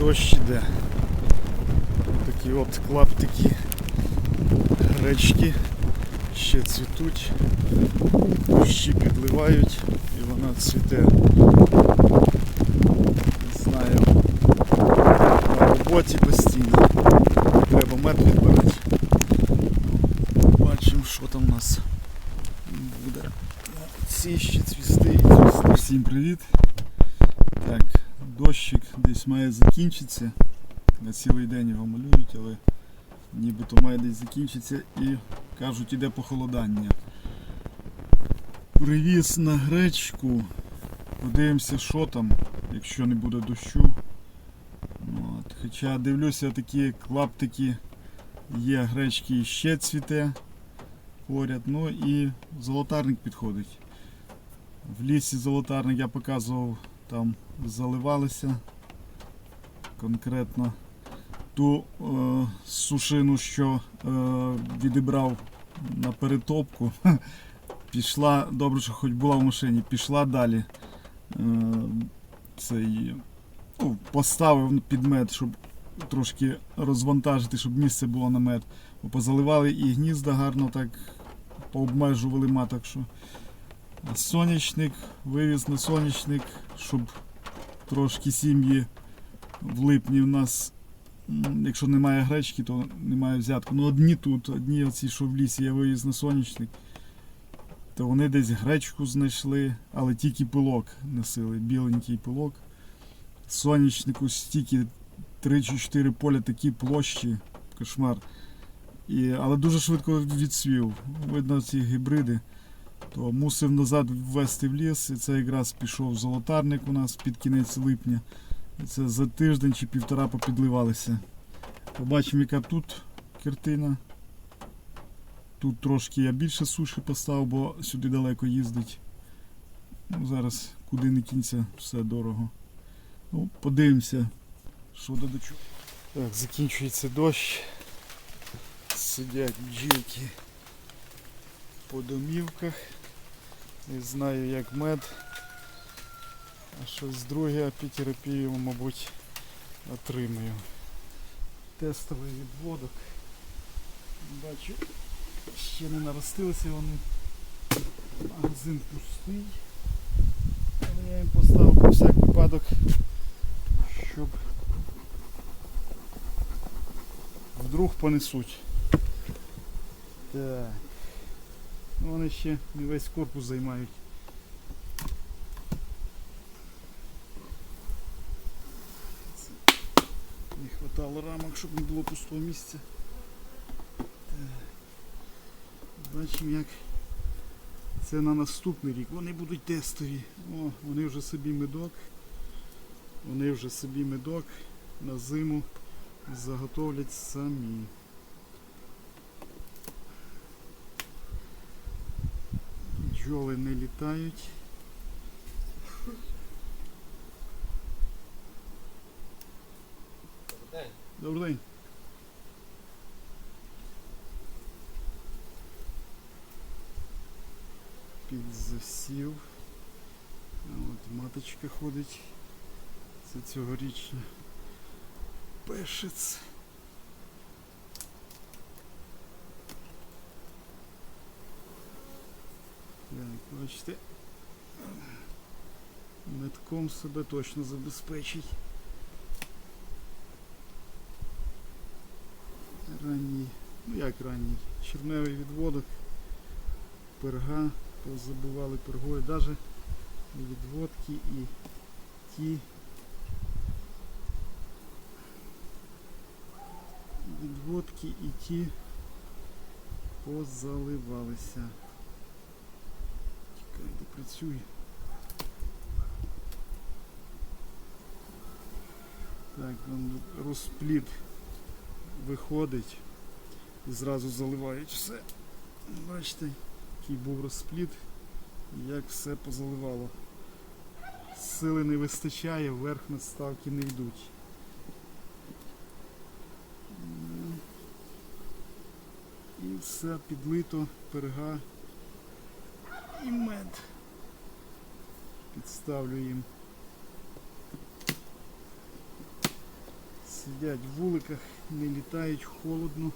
дощ іде. Такі от клаптики гречки ще цвітуть, дощі підливають і вона цвіте. Не знаю. На роботі постійно. Треба мед відбирати. Бачимо, що там у нас буде. Ці ще цвісти і цвісти. Всім привіт. Дощик десь має закінчитися. На цілий день його малюють, але нібито має десь закінчитися і кажуть, іде похолодання. Привіз на гречку. Подивимося, що там, якщо не буде дощу. От. Хоча дивлюся, такі клаптики є гречки ще цвіте поряд. Ну і золотарник підходить. В лісі золотарник я показував, там заливалися конкретно ту е, сушину, що е, відібрав на перетопку. Пішла, добре, що хоч була в машині, пішла далі. Е, цей, ну, поставив під мед, щоб трошки розвантажити, щоб місце було на мед. Позаливали і гнізда гарно так пообмежували маток, що сонячник, вивіз на сонячник, щоб трошки сім'ї в липні у нас, якщо немає гречки, то немає взятку. Ну одні тут, одні оці, що в лісі я вивіз на сонячник, то вони десь гречку знайшли, але тільки пилок носили, біленький пилок. Сонячнику стільки 3 чи 4 поля такі площі, кошмар. І, але дуже швидко відсвів. Видно ці гібриди. То мусив назад ввести в ліс, і це якраз пішов золотарник у нас під кінець липня. І це за тиждень чи півтора попідливалися. Побачимо, яка тут картина. Тут трошки я більше суші поставив, бо сюди далеко їздить. Ну, зараз куди не кінця, все дорого. Ну, подивимося, що до чого. Так, закінчується дощ. Сидять бджілки по домівках. Не знаю як мед. А щось друге апітерапію, мабуть, отримаю. Тестовий відводок. Бачу, ще не наростилися вони. Магазин пустий. Але я їм поставив про всяк випадок, щоб вдруг понесуть. Так. Вони ще не весь корпус займають. Не хватало рамок, щоб не було пустого місця. Так. Бачимо як це на наступний рік. Вони будуть тестові. О, вони вже собі медок. Вони вже собі медок на зиму заготовлять самі. Бджоли не літають. Добрий день. Підзасів. А от маточка ходить. Це цьогорічна пешець. Так, бачите, метком себе точно забезпечить. Ранній, ну як ранній, черневий відводок, перга, позабивали пергою, навіть відводки і ті відводки і ті позаливалися. Працює. Так, розплід виходить і зразу заливають все. Бачите, який був розплід і як все позаливало. Сили не вистачає, вверх надставки не йдуть. І все підлито, перга і мед. Підставлю їм. Сидять в вуликах, не літають, холодно.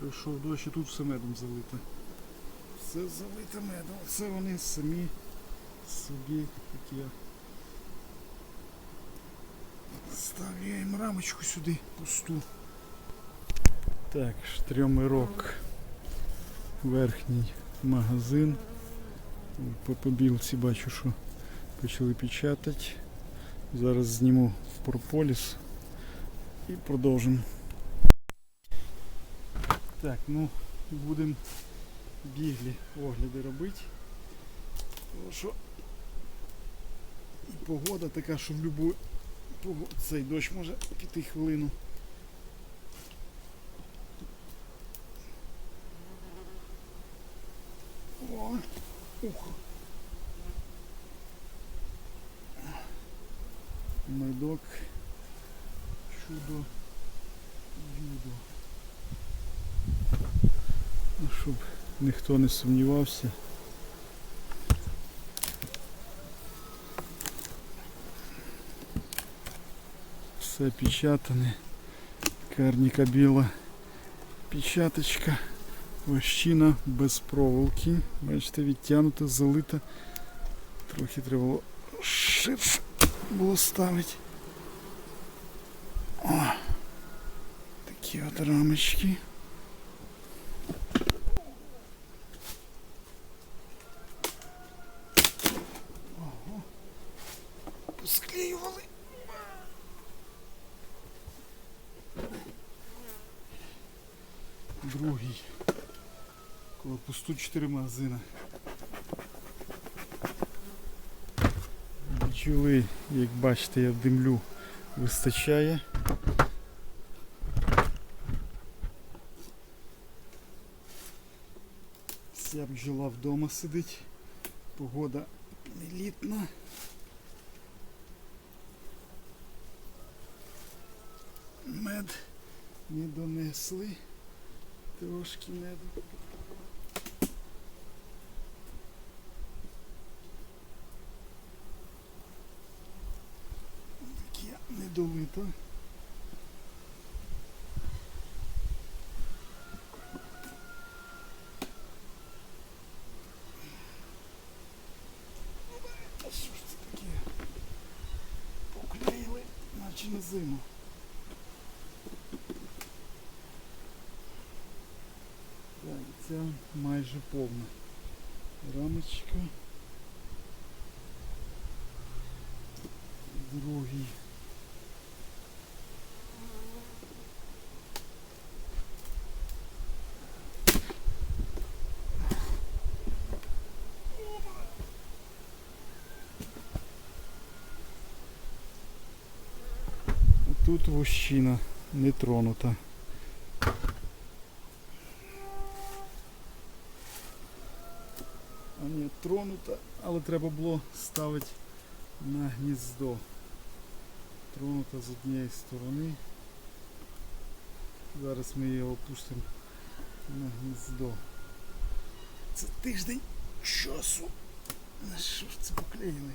Прийшов дощ і тут все медом залито. Все залите медом. Це вони самі собі такі. Ставлю я їм рамочку сюди пусту. Так, штремирок. Верхній магазин. По побілці бачу, що почали печатати. Зараз зніму прополіс і продовжимо. Так, ну будемо біглі огляди робити. Тому що і погода така, що в любу погоду цей дощ може піти хвилину. О, ух. Майдок. Чудо. Юдо. Ну, щоб ніхто не сумнівався. Все печатане. Карніка біла печаточка. Вощина без проволоки. Бачите, відтягнута, залита. Трохи треба було ширше було ставити. О, такі от рамочки. Ого. Посклеювали. Другий. Корпус тут 4 магазина. Бджоли, як бачите, я димлю, вистачає. Вся бджола вдома сидить. Погода не літна. Мед не донесли. Трошки меду. Таке недолито. А що ж це таке? Поклеїли, наче на зиму. Так, ця майже повна рамочка. Другий. Тут вощина не тронута. А ні, тронута, але треба було ставити на гніздо. Тронута з однієї сторони. Зараз ми її опустимо на гніздо. Це тиждень часу. На що ж це поклеїли?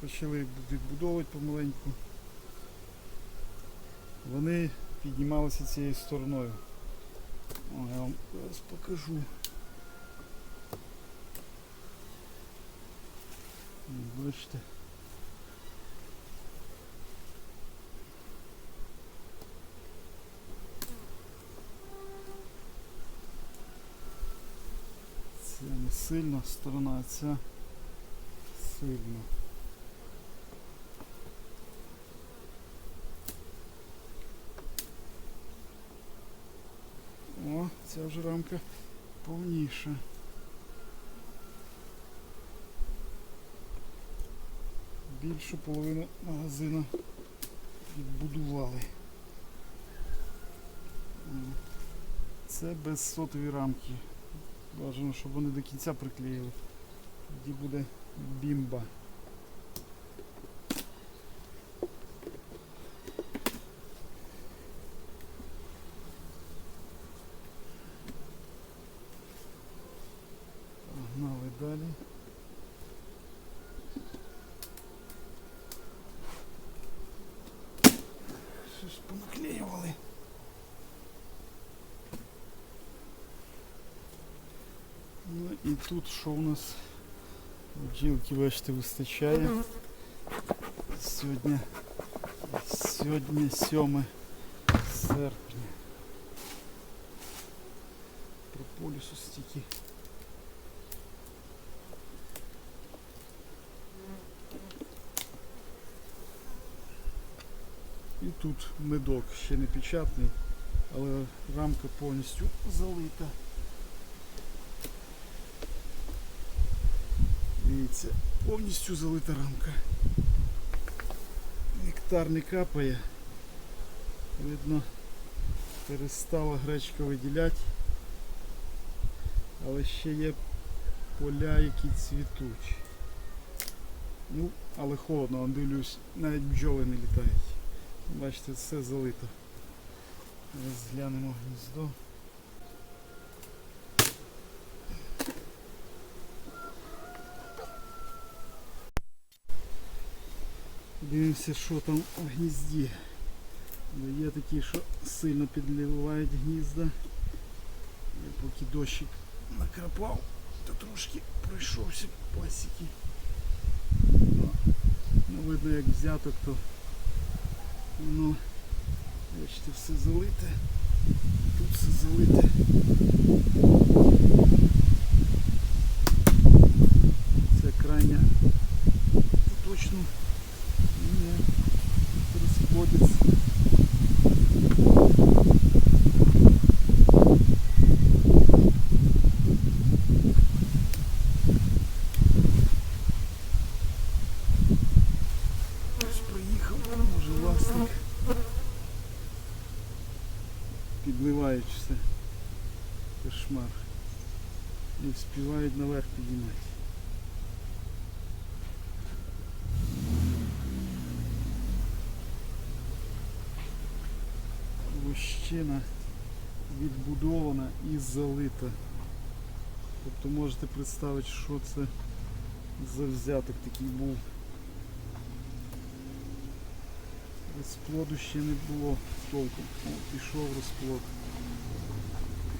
Почали відбудовувати помаленьку. Вони піднімалися цією стороною. О, я вам зараз покажу. Бачите. Це не сильна сторона, а ця сильна. О, ця вже рамка повніша. більшу половину магазину відбудували. Це без сотові рамки. Бажано, щоб вони до кінця приклеїли. Тоді буде бімба. щось понаклеювали. Ну і тут що у нас? Бджілки, бачите, вистачає. Сьогодні, сьогодні 7 серпня. Прополісу стільки. Тут медок ще не печатний, але рамка повністю залита. Дивіться, повністю залита рамка. Нектар не капає. Видно, перестала гречка виділяти. Але ще є поля, які цвітуть. Ну, але холодно, дивлюсь, навіть бджоли не літають. Бачите, все залито. Зглянемо гніздо. Дивимося, що там в гнізді. Бо Є такі, що сильно підливають гнізда. Я поки дощик накрапав, то трошки пройшовся пасіки. Ну, видно як взяток, то воно, бачите, все залите. Тут все залите. Це крайня поточно не розплодиться. Може власник. Підливають все. Кошмар. Не вспівають наверх піднімати. Вощина відбудована і залита. Тобто можете представити, що це за взяток такий був. Розплоду ще не було толком. О, пішов розплод.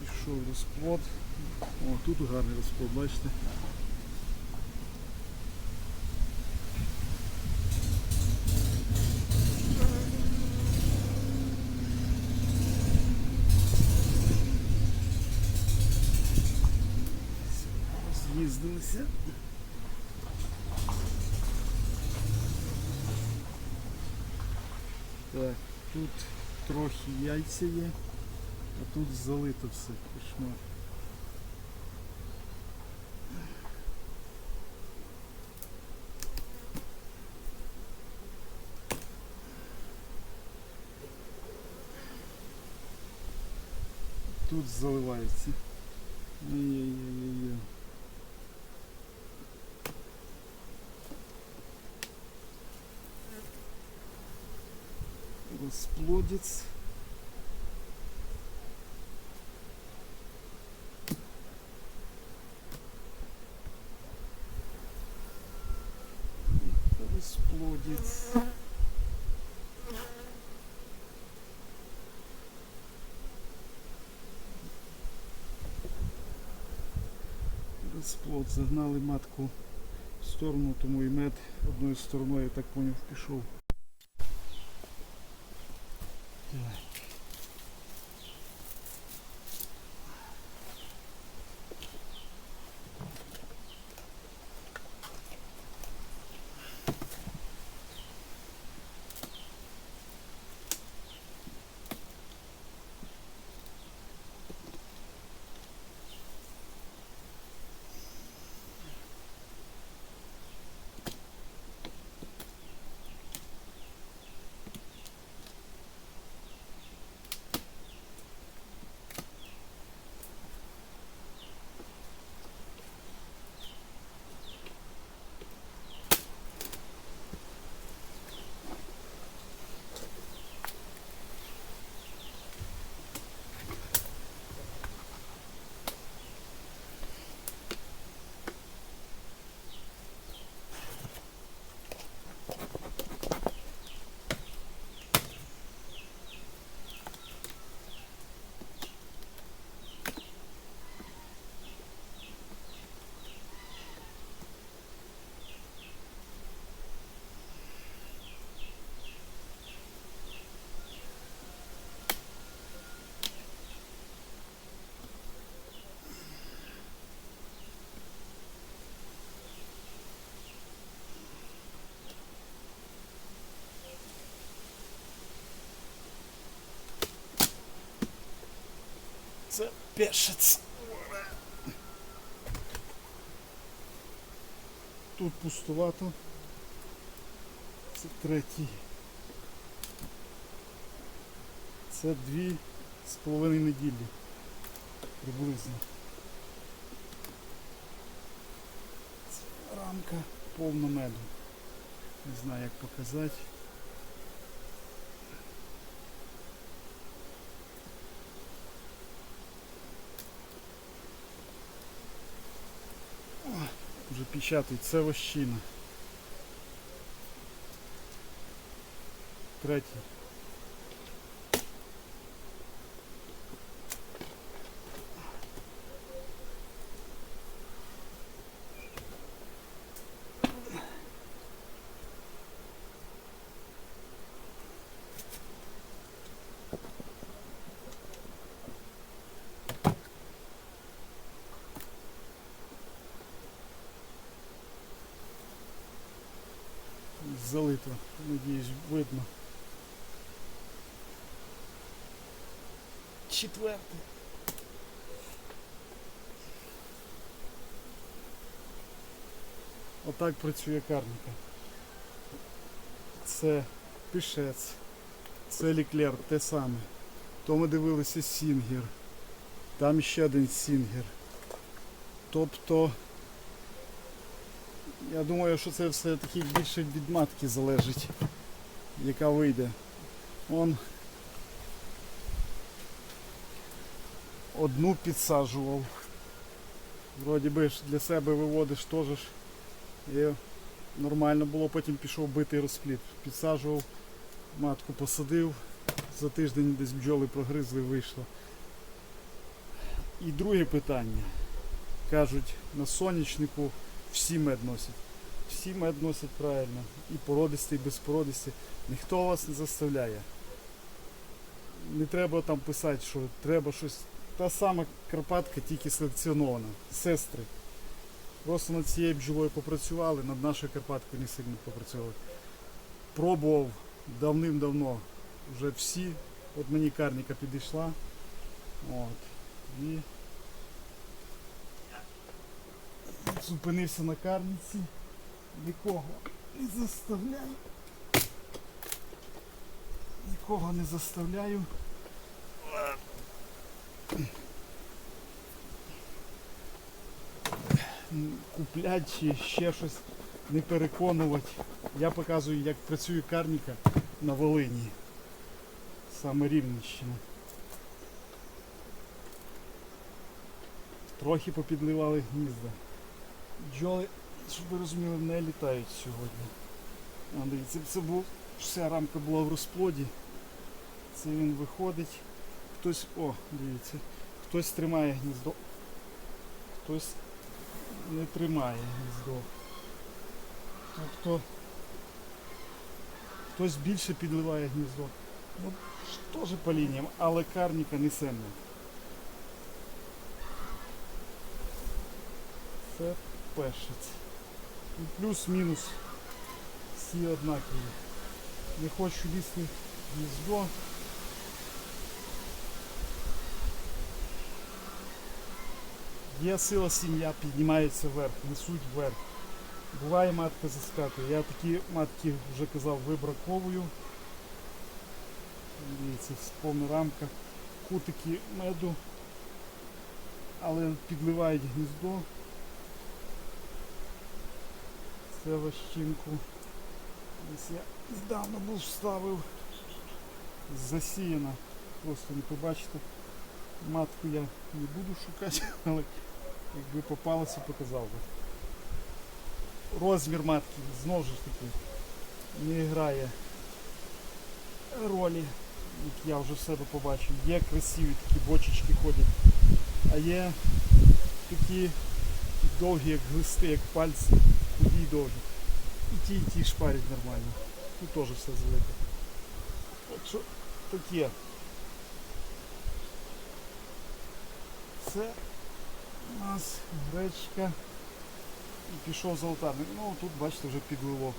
Пішов розплод. О, тут гарний розплод, бачите? З'їздилися. Так, тут трохи яйця є, а тут залито все, кошмар. Тут заливається. Ой-ой-ой-ой. Расплодец. Расплодец. Розплод. Загнали матку в сторону, тому і мед одною стороною, я так поняв, пішов. Це пешець. Тут пустувато. Це третій. Це дві з половиною неділі. Приблизно. Це рамка повна меду. Не знаю як показати. О, Вже печатають, це вощина. Третій. Залито, надіюсь, видно. Четвертий. Отак працює карніка. Це пішець, це ліклер, те саме. То ми дивилися Сінгер. Там ще один Сінгер. Тобто я думаю, що це все-таки більше від матки залежить, яка вийде. Он одну підсаджував. Вроді би ж для себе виводиш теж. І нормально було, потім пішов битий розпліт. Підсаджував, матку посадив, за тиждень десь бджоли прогризли, вийшло. І друге питання. Кажуть, на сонячнику всі мед носять. Всі мед носять правильно. І породистий, і безпородистий. Ніхто вас не заставляє. Не треба там писати, що треба щось. Та сама Карпатка, тільки селекціонована. Сестри. Просто над цією бджолою попрацювали, над нашою Карпаткою не сильно попрацювали. Пробував давним-давно вже всі. От мені карніка підійшла. От. І зупинився на карниці. Нікого не заставляю. Нікого не заставляю. Куплять чи ще щось не переконувати. Я показую, як працює карніка на Волині. Саме Рівненщина. Трохи попідливали гнізда. Бджоли, щоб ви розуміли, не літають сьогодні. А, дивіться, це був, вся рамка була в розплоді. Це він виходить. Хтось, о, дивіться, хтось тримає гніздо. Хтось не тримає гніздо. Тобто хтось більше підливає гніздо. Ну, теж по лініям, але карніка не сильно. Це пешець. І плюс-мінус всі однакові. Не хочу лізти гніздо. Є сила сім'я, піднімається вверх, несуть вверх. Буває матка заскакує. Я такі матки вже казав вибраковую. Дивіться, повна рамка, кутики меду, але підливають гніздо. Це ващинку. Ось я недавно був вставив. Засіяна. Просто не побачите. Матку я не буду шукати, але якби попалося, показав би. Розмір матки знову ж таки не грає ролі, як я вже в себе побачив. Є красиві такі бочечки ходять, а є такі довгі, як глисти, як пальці, й довгі. І ті, і ті шпарять нормально. Тут теж все злито. Так що таке. Це у нас гречка і пішов золотарник. Ну тут бачите вже підлило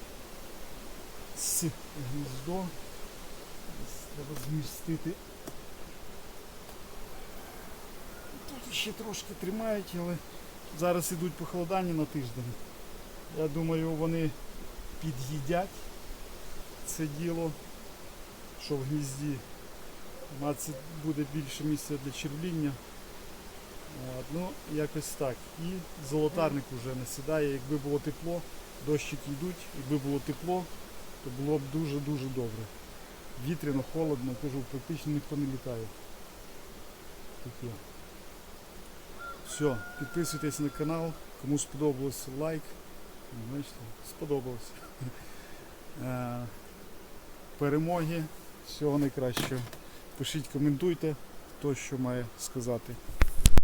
з гніздо. Треба змістити. Тут ще трошки тримають, але зараз ідуть похолодання на тиждень. Я думаю, вони під'їдять це діло, що в гнізді буде більше місця для червління. Ну, якось так. І золотарник вже не сідає. Якби було тепло, дощики йдуть, якби було тепло, то було б дуже-дуже добре. Вітряно, холодно, кажу, практично ніхто не літає. Таке. Все, підписуйтесь на канал. Кому сподобалось лайк. Ну, Бачите, сподобалось. Е, Перемоги, всього найкращого. Пишіть, коментуйте, хто що має сказати.